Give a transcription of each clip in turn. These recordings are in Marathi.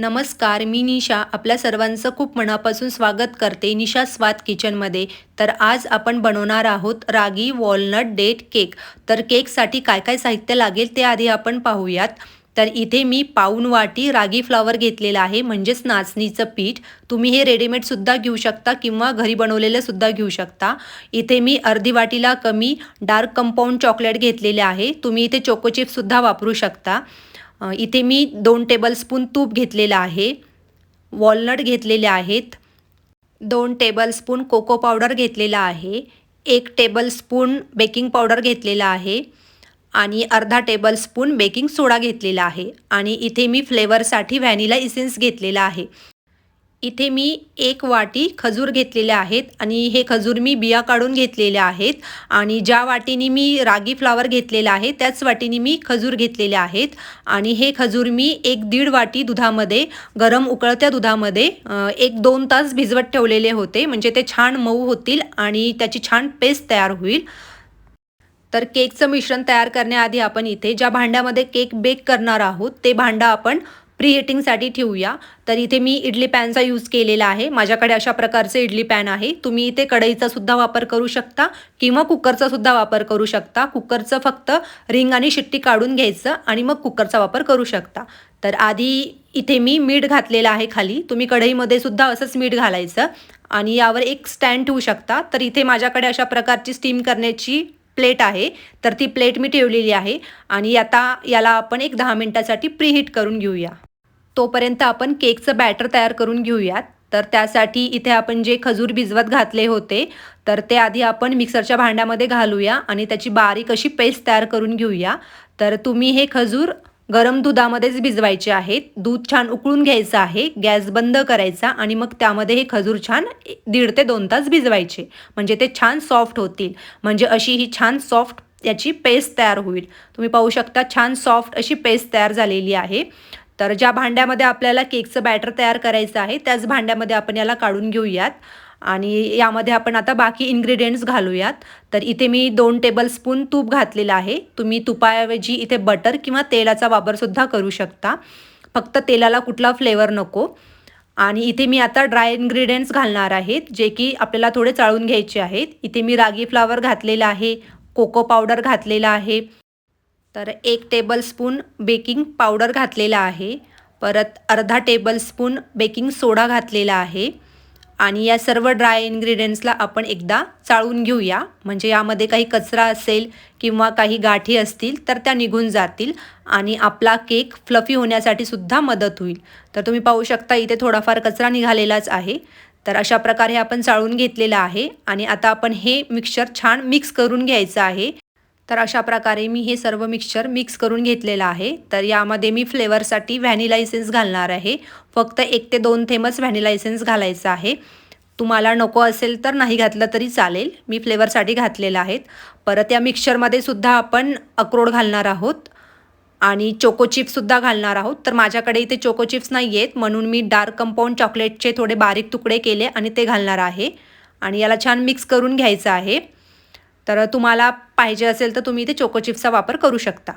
नमस्कार मी निशा. आपल्या सर्वांचं खूप मनापासून स्वागत करते निशा स्वाद किचनमध्ये. तर आज आपण बनवणार आहोत रागी वॉलनट डेट केक. तर केकसाठी काय काय साहित्य लागेल ते आधी आपण पाहूयात. तर इथे मी पाऊन वाटी रागी फ्लावर घेतलेला आहे म्हणजेच नाचणीचं पीठ. तुम्ही हे रेडीमेडसुद्धा घेऊ शकता किंवा घरी बनवलेलं सुद्धा घेऊ शकता. इथे मी अर्धी वाटीला कमी डार्क कंपाऊंड चॉकलेट घेतलेले आहे. तुम्ही इथे चोकोचिप्ससुद्धा वापरू शकता. इथे मी दोन टेबलस्पून तूप घेतलेलं आहे वॉलनट घेतलेले आहेत दोन टेबलस्पून कोको पावडर घेतलेला आहे एक टेबलस्पून बेकिंग पावडर घेतलेला आहे आणि अर्धा टेबलस्पून बेकिंग सोडा घेतलेला आहे. आणि इथे मी फ्लेवरसाठी व्हॅनिला इसेन्स घेतलेला आहे. इथे मी एक वाटी खजूर घेतलेल्या आहेत आणि हे खजूर मी बिया काढून घेतलेल्या आहेत. आणि ज्या वाटीने मी रागी फ्लावर घेतलेला आहे त्याच वाटीने मी खजूर घेतलेले आहेत. आणि हे खजूर मी एक दीड वाटी दुधामध्ये गरम उकळत्या दुधामध्ये एक दोन तास भिजवत ठेवलेले होते. म्हणजे ते छान मऊ होतील आणि त्याची छान पेस्ट तयार होईल. तर केकचं मिश्रण तयार करण्याआधी आपण इथे ज्या भांड्यामध्ये केक बेक करणार आहोत ते भांडं आपण प्री हिटिंगसाठी ठेवूया. तर इथे मी इडली पॅनचा यूज केलेला आहे. माझ्याकडे अशा प्रकारचे इडली पॅन आहे. तुम्ही इथे कढईचा सुद्धा वापर करू शकता किंवा कुकरचा सुद्धा वापर करू शकता. कुकरचं फक्त रिंग आणि शिट्टी काढून घ्यायचं आणि मग कुकरचा वापर करू शकता. तर आधी इथे मी मीठ घातलेलं आहे खाली. तुम्ही कढईमध्ये सुद्धा असंच मीठ घालायचं आणि यावर एक स्टँड ठेवू शकता. तर इथे माझ्याकडे अशा प्रकारची स्टीम करण्याची प्लेट आहे. तर ती प्लेट मी ठेवलेली आहे आणि आता याला आपण एक दहा मिनटासाठी प्रीहीट करून घेऊया. तोपर्यंत आपण केकचं बॅटर तयार करून घेऊयात. तर त्यासाठी इथे आपण जे खजूर भिजवत घातले होते तर ते आधी आपण मिक्सरच्या भांड्यामध्ये घालूया आणि त्याची बारीक अशी पेस्ट तयार करून घेऊया. तर तुम्ही हे खजूर गरम दुधामध्येच भिजवायचे आहेत. दूध छान उकळून घ्यायचं आहे गॅस बंद करायचा आणि मग त्यामध्ये हे खजूर छान दीड ते दोन तास भिजवायचे. म्हणजे ते छान सॉफ्ट होतील. म्हणजे अशी ही छान सॉफ्ट याची पेस्ट तयार होईल. तुम्ही पाहू शकता छान सॉफ्ट अशी पेस्ट तयार झालेली आहे. तर ज्या भांड्यामध्ये आपल्याला केकचं बॅटर तयार करायचं आहे त्याच भांड्यामध्ये आपण याला काढून घेऊयात. आणि यामध्ये आपण आता बाकी इन्ग्रेडियंट्स घालूयात. तर इथे मी दोन टेबलस्पून तूप घातलेलं आहे. तुम्ही तुपाऐवजी इथे बटर किंवा तेलाचा वापरसुद्धा करू शकता. फक्त तेलाला कुठला फ्लेवर नको. आणि इथे मी आता ड्राय इन्ग्रेडियंट्स घालणार आहेत जे की आपल्याला थोडे चाळून घ्यायचे आहेत. इथे मी रागी फ्लावर घातलेला आहे कोको पावडर घातलेला आहे. तर एक टेबलस्पून बेकिंग पावडर घातलेला आहे. परत अर्धा टेबलस्पून बेकिंग सोडा घातलेला आहे. आणि या सर्व ड्राय इन्ग्रेडियंट्सला आपण एकदा चाळून घेऊया. म्हणजे यामध्ये काही कचरा असेल किंवा काही गाठी असतील तर त्या निघून जातील. आणि आपला केक फ्लफी होण्यासाठी सुद्धा मदत होईल. तर तुम्ही पाहू शकता इथे थोडाफार कचरा निघालेलाच आहे. तर अशा प्रकारे आपण चाळून घेतलेलं आहे. आणि आता आपण हे मिक्सचर छान मिक्स करून घ्यायचं आहे. तर अशा प्रकारे मी हे सर्व मिक्सचर मिक्स करून घेतलेलं आहे. तर यामध्ये मी फ्लेवरसाठी व्हॅनिला इसेन्स घालणार आहे. फक्त एक ते दोन थेंबच व्हॅनिला इसेन्स घालायचं आहे. तुम्हाला नको असेल तर नाही घातलं तरी चालेल. मी फ्लेवरसाठी घातलेलं आहेत. परत या मिक्सचरमध्ये सुद्धा आपण अक्रोड घालणार आहोत. आणि चोको चिप्ससुद्धा घालणार आहोत. तर माझ्याकडे इथे चोको चिप्स नाही आहेत. म्हणून मी डार्क कंपाऊंड चॉकलेटचे थोडे बारीक तुकडे केले आणि ते घालणार आहे. आणि याला छान मिक्स करून घ्यायचं आहे. तर तुम्हाला पाहिजे असेल तर तुम्ही इथे चोको चिप्सचा वापर करू शकता.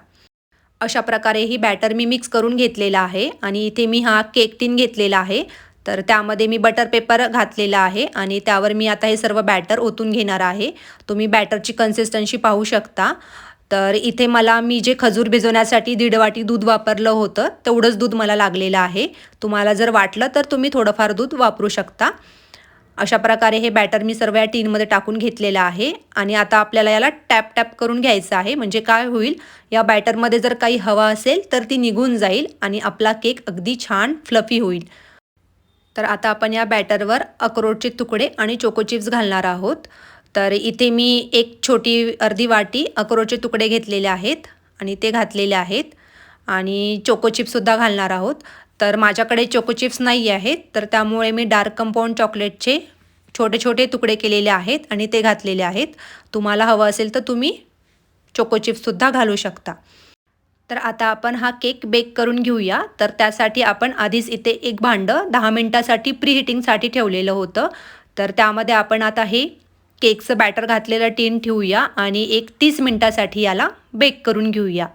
अशा प्रकारे ही बॅटर मी मिक्स करून घेतलेला आहे आणि इथे मी हा केक टीन घेतलेला आहे. तर त्यामध्ये मी बटर पेपर घातलेला आहे आणि त्यावर मी आता हे सर्व बॅटर ओतून घेणार आहे. तुम्ही बॅटरची कन्सिस्टन्सी पाहू शकता. तर इथे मला मी जे खजूर भिजवण्यासाठी दीड वाटी दूध वापरलं होतं तेवढंच दूध मला लागलेलं आहे. तुम्हाला जर वाटलं तर तुम्ही थोडंफार दूध वापरू शकता. अशा प्रकारे हे बॅटर मी सर्व या टीनमध्ये टाकून घेतलेलं आहे. आणि आता आपल्याला याला टॅप टॅप करून घ्यायचं आहे. म्हणजे काय होईल? या बॅटरमध्ये जर काही हवा असेल तर ती निघून जाईल आणि आपला केक अगदी छान फ्लफी होईल. तर आता आपण या बॅटरवर अक्रोडचे तुकडे आणि चोको चिप्स घालणार आहोत. तर इथे मी एक छोटी अर्धी वाटी अक्रोडचे तुकडे घेतलेले आहेत आणि ते घातलेले आहेत. आणि चोको चिप्ससुद्धा घालणार आहोत. तर माझ्याकडे चोको चिप्स नाही आहेत तर त्यामुळे मी डार्क कंपाऊंड चॉकलेटचे छोटे छोटे तुकडे केलेले आहेत आणि ते घातलेले आहेत. तुम्हाला हवं असेल तर तुम्ही चोको चिप्ससुद्धा घालू शकता. तर आता आपण हा केक बेक करून घेऊया. तर त्यासाठी आपण आधीच इथे एक भांडं दहा मिनटासाठी प्री हिटिंगसाठी ठेवलेलं होतं. तर त्यामध्ये आपण आता हे केकचं बॅटर घातलेलं टीन ठेवूया आणि एक तीस मिनटासाठी याला बेक करून घेऊया.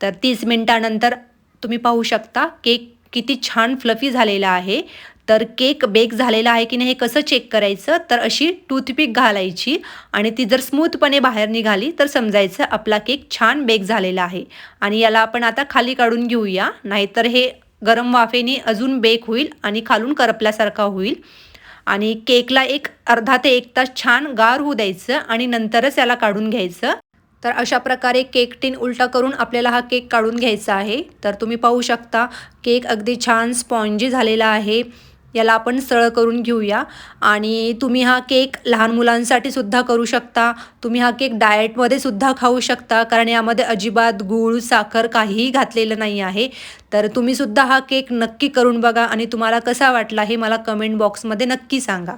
तर तीस मिनटानंतर तुम्ही पाहू शकता केक किती छान फ्लफी झालेला आहे. तर केक बेक झालेला आहे की नाही हे कसं चेक करायचं? तर अशी टूथपिक घालायची आणि ती जर स्मूथपणे बाहेर निघाली तर समजायचं आपला केक छान बेक झालेला आहे. आणि याला आपण आता खाली काढून घेऊया नाहीतर हे गरम वाफेने अजून बेक होईल आणि खालून करपल्यासारखा होईल. आणि केकला एक अर्धा ते एक तास छान गार होऊ द्यायचं आणि नंतरच याला काढून घ्यायचं. तर अशा प्रकारे केक टीन उलटा करून आपल्याला हा केक काढून घ्यायचा आहे. तर तुम्ही पाहू शकता केक अगदी छान स्पॉन्जी झालेला आहे. याला आपण सरळ करून घेऊया. आणि तुम्ही हा केक लहान मुलांसाठी सुद्धा करू शकता. तुम्ही हा केक डाएटमध्ये सुद्धा खाऊ शकता. कारण यामध्ये अजिबात गूळ साखर काहीही घातलेलं नाही आहे. तर तुम्हीसुद्धा हा केक नक्की करून बघा आणि तुम्हाला कसा वाटला हे मला कमेंट बॉक्समध्ये नक्की सांगा.